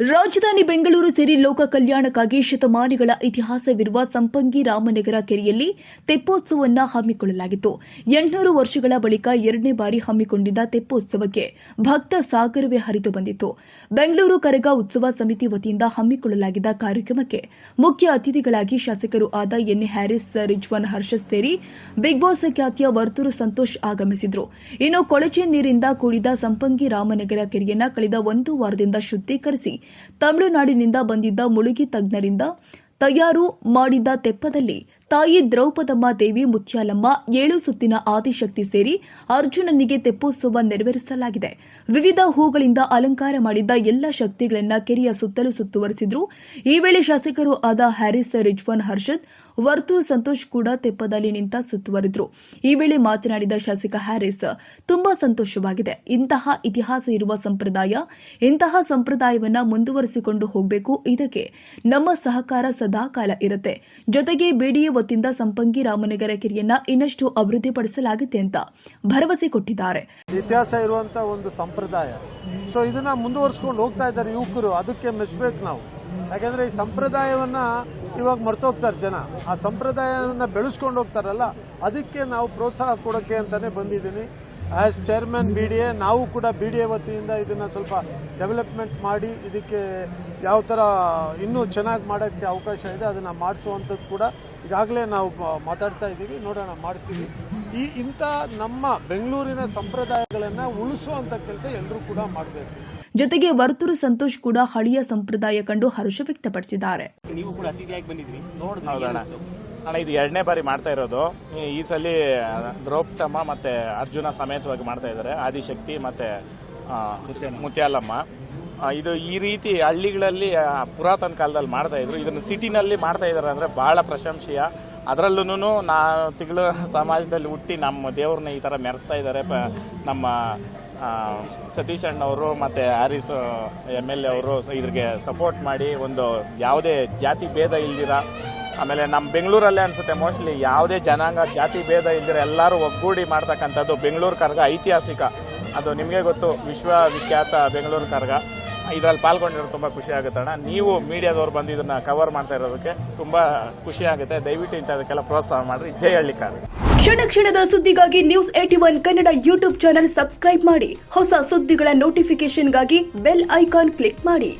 ರಾಜಧಾನಿ ಬೆಂಗಳೂರು ಸೇರಿ ಲೋಕ ಕಲ್ಯಾಣಕ್ಕಾಗಿ ಶತಮಾನಿಗಳ ಇತಿಹಾಸವಿರುವ ಸಂಪಂಗಿ ರಾಮನಗರ ಕೆರೆಯಲ್ಲಿ ತೆಪ್ಪೋತ್ಸವವನ್ನು ಹಮ್ಮಿಕೊಳ್ಳಲಾಗಿತ್ತು. ಎಂಟುನೂರು ವರ್ಷಗಳ ಬಳಿಕ ಎರಡನೇ ಬಾರಿ ಹಮ್ಮಿಕೊಂಡಿದ್ದ ತೆಪ್ಪೋತ್ಸವಕ್ಕೆ ಭಕ್ತ ಸಾಗರವೇ ಹರಿದು ಬಂದಿತ್ತು. ಬೆಂಗಳೂರು ಕರಗ ಉತ್ಸವ ಸಮಿತಿ ವತಿಯಿಂದ ಹಮ್ಮಿಕೊಳ್ಳಲಾಗಿದ್ದ ಕಾರ್ಯಕ್ರಮಕ್ಕೆ ಮುಖ್ಯ ಅತಿಥಿಗಳಾಗಿ ಶಾಸಕರು ಆದ ಎನ್. ಹ್ಯಾರಿಸ್ ರಿಜ್ವಾನ್ ಹರ್ಷದ್ ಸೇರಿ ಬಿಗ್ ಬಾಸ್ ಖ್ಯಾತಿಯ ವರ್ತೂರು ಸಂತೋಷ್ ಆಗಮಿಸಿದ್ರು. ಇನ್ನು ಕೊಳಚೆ ನೀರಿಂದ ಕೂಡಿದ ಸಂಪಂಗಿ ರಾಮನಗರ ಕೆರೆಯನ್ನು ಕಳೆದ ಒಂದು ವಾರದಿಂದ ಶುದ್ಧೀಕರಿಸಿ ತಮಿಳುನಾಡಿನಿಂದ ಬಂದಿದ್ದ ಮುಳುಗಿ ತಜ್ಞರಿಂದ ತಯಾರು ಮಾಡಿದ್ದ ತೆಪ್ಪದಲ್ಲಿ ತಾಯಿ ದ್ರೌಪದಮ್ಮ ದೇವಿ ಮುತ್ಯಾಲಮ್ಮ ಏಳು ಸುತ್ತಿನ ಆದಿಶಕ್ತಿ ಸೇರಿ ಅರ್ಜುನನಿಗೆ ತೆಪ್ಪೋತ್ಸವ ನೆರವೇರಿಸಲಾಗಿದೆ. ವಿವಿಧ ಹೂಗಳಿಂದ ಅಲಂಕಾರ ಮಾಡಿದ್ದ ಎಲ್ಲ ಶಕ್ತಿಗಳನ್ನ ಕೆರೆಯ ಸುತ್ತಲೂ ಸುತ್ತುವರೆಸಿದ್ರು. ಈ ವೇಳೆ ಶಾಸಕರು ಆದ ಹ್ಯಾರಿಸ್ ರಿಜ್ವಾನ್ ಹರ್ಷದ್ ವರ್ತು ಸಂತೋಷ್ ಕೂಡ ತೆಪ್ಪದಲ್ಲಿ ನಿಂತ ಸುತ್ತುವರಿದ್ರು. ಈ ವೇಳೆ ಮಾತನಾಡಿದ ಶಾಸಕ ಹ್ಯಾರಿಸ್, ತುಂಬಾ ಸಂತೋಷವಾಗಿದೆ. ಇಂತಹ ಇತಿಹಾಸ ಇರುವ ಸಂಪ್ರದಾಯ, ಇಂತಹ ಸಂಪ್ರದಾಯವನ್ನ ಮುಂದುವರಿಸಿಕೊಂಡು ಹೋಗಬೇಕು. ಇದಕ್ಕೆ ನಮ್ಮ ಸಹಕಾರ ಸದಾಕಾಲ ಇರುತ್ತೆ. ಜೊತೆಗೆ ಬಿಡಿಎ ವತಿಯಿಂದ ಸಂಪಂಗಿ ರಾಮನಗರ ಕೆರೆಯನ್ನ ಇನ್ನಷ್ಟು ಅಭಿವೃದ್ಧಿಪಡಿಸಲಾಗುತ್ತೆ ಅಂತ ಭರವಸೆ ಕೊಟ್ಟಿದ್ದಾರೆ. ಇತಿಹಾಸ ಇರುವಂತ ಒಂದು ಸಂಪ್ರದಾಯ. ಸೊ ಇದನ್ನ ಮುಂದುವರ್ಸ್ಕೊಂಡು ಹೋಗ್ತಾ ಇದ್ದಾರೆ ಯುವಕರು. ಅದಕ್ಕೆ ಮೆಚ್ಚಬೇಕು ನಾವು. ಯಾಕಂದ್ರೆ ಈ ಸಂಪ್ರದಾಯವನ್ನ ಇವಾಗ ಮರ್ತೋಗ್ತಾರೆ ಜನ. ಆ ಸಂಪ್ರದಾಯವನ್ನ ಬೆಳೆಸ್ಕೊಂಡು ಹೋಗ್ತಾರಲ್ಲ, ಅದಕ್ಕೆ ನಾವು ಪ್ರೋತ್ಸಾಹ ಕೊಡೋಕ್ಕೆ ಅಂತಾನೆ ಬಂದಿದ್ದೀನಿ. As chairman B D A ನಾವು ಕೂಡ ಬಿ ಡಿ ಎ ವತಿಯಿಂದ ಇದನ್ನ ಸ್ವಲ್ಪ ಡೆವಲಪ್ಮೆಂಟ್ ಮಾಡಿ, ಇದಕ್ಕೆ ಯಾವ ಥರ ಇನ್ನೂ ಚೆನ್ನಾಗಿ ಮಾಡೋಕ್ಕೆ ಅವಕಾಶ ಇದೆ, ಅದನ್ನು ಮಾಡಿಸುವಂಥದ್ದು ಕೂಡ ಈಗಾಗಲೇ ನಾವು ಮಾತಾಡ್ತಾ ಇದ್ದೀವಿ ನೋಡೋಣ ಮಾಡ್ತೀವಿ. ಈ ಇಂಥ ನಮ್ಮ ಬೆಂಗಳೂರಿನ ಸಂಪ್ರದಾಯಗಳನ್ನು ಉಳಿಸುವಂಥ ಕೆಲಸ ಎಲ್ಲರೂ ಕೂಡ ಮಾಡಬೇಕು. ಜೊತೆಗೆ ವರ್ತೂರು ಸಂತೋಷ್ ಕೂಡ ಹಳೆಯ ಸಂಪ್ರದಾಯ ಕಂಡು ಹರ್ಷ ವ್ಯಕ್ತಪಡಿಸಿದ್ದಾರೆ. ನೀವು ಕೂಡ ಅತಿಥಿಯಾಗಿ ಬಂದಿದ್ರಿ ನೋಡೋಣ ಅಣ್ಣ ಇದು ಎರಡನೇ ಬಾರಿ ಮಾಡ್ತಾ ಇರೋದು. ಈ- ಸಲ ದ್ರೌಪದಮ್ಮ ಮತ್ತೆ ಅರ್ಜುನ ಸಮೇತವಾಗಿ ಮಾಡ್ತಾ ಇದ್ದಾರೆ. ಆದಿಶಕ್ತಿ ಮತ್ತೆ ಮುತ್ಯಾಲಮ್ಮ. ಇದು ಈ ರೀತಿ ಹಳ್ಳಿಗಳಲ್ಲಿ ಪುರಾತನ ಕಾಲದಲ್ಲಿ ಮಾಡ್ತಾ ಇದ್ರು. ಇದನ್ನು ಸಿಟಿನಲ್ಲಿ ಮಾಡ್ತಾ ಇದ್ದಾರೆ ಅಂದ್ರೆ ಬಹಳ ಪ್ರಶಂಸೀಯ. ಅದರಲ್ಲೂ ನಾ ತಿಂಗಳು ಸಮಾಜದಲ್ಲಿ ಹುಟ್ಟಿ ನಮ್ಮ ದೇವ್ರನ್ನ ಈ ತರ ಮೆರೆಸ್ತಾ ಇದ್ದಾರೆ ನಮ್ಮ ಸತೀಶ್ ಅಣ್ಣವರು ಮತ್ತೆ ಹ್ಯಾರಿಸ್ ಎಂ ಎಲ್ ಎ ಅವರು ಇದ್ರಿಗೆ ಸಪೋರ್ಟ್ ಮಾಡಿ ಒಂದು ಯಾವುದೇ ಜಾತಿ ಭೇದ ಇಲ್ದಿರ, ಆಮೇಲೆ ನಮ್ಮ ಬೆಂಗಳೂರಲ್ಲೇ ಅನ್ಸುತ್ತೆ ಮೋಸ್ಟ್ಲಿ ಯಾವುದೇ ಜನಾಂಗ ಜಾತಿ ಭೇದ ಇಲ್ದಿರ ಎಲ್ಲರೂ ಒಗ್ಗೂಡಿ ಮಾಡ್ತಕ್ಕಂಥದ್ದು ಬೆಂಗಳೂರು ಕರ್ಗ ಐತಿಹಾಸಿಕ. ಅದು ನಿಮಗೆ ಗೊತ್ತು, ವಿಶ್ವವಿಖ್ಯಾತ ಬೆಂಗಳೂರು ಕರ್ಗ. ಇದರಲ್ಲಿ ಪಾಲ್ಗೊಂಡಿರೋ ತುಂಬಾ ಖುಷಿ ಆಗುತ್ತೆ ಅಣ್ಣ. ನೀವು ಮೀಡಿಯಾದವ್ರು ಬಂದು ಇದನ್ನ ಕವರ್ ಮಾಡ್ತಾ ಇರೋದಕ್ಕೆ ತುಂಬಾ ಖುಷಿ ಆಗುತ್ತೆ. ದಯವಿಟ್ಟು ಇಂಥದಕ್ಕೆಲ್ಲ ಪ್ರೋತ್ಸಾಹ ಮಾಡ್ರಿ. ಜೈ ಹಳ್ಳಿ ಕಾರ್ಗ ಕ್ಷಣ ಕ್ಷಣದ ಸುದ್ದಿಗಾಗಿ news eighty one Kannada YouTube channel subscribe ಮಾಡಿ. ಹೊಸ ಸುದ್ದಿಗಳ ನೋಟಿಫಿಕೇಶನ್ಗಾಗಿ ಬೆಲ್ ಐಕಾನ್ ಕ್ಲಿಕ್ ಮಾಡಿ.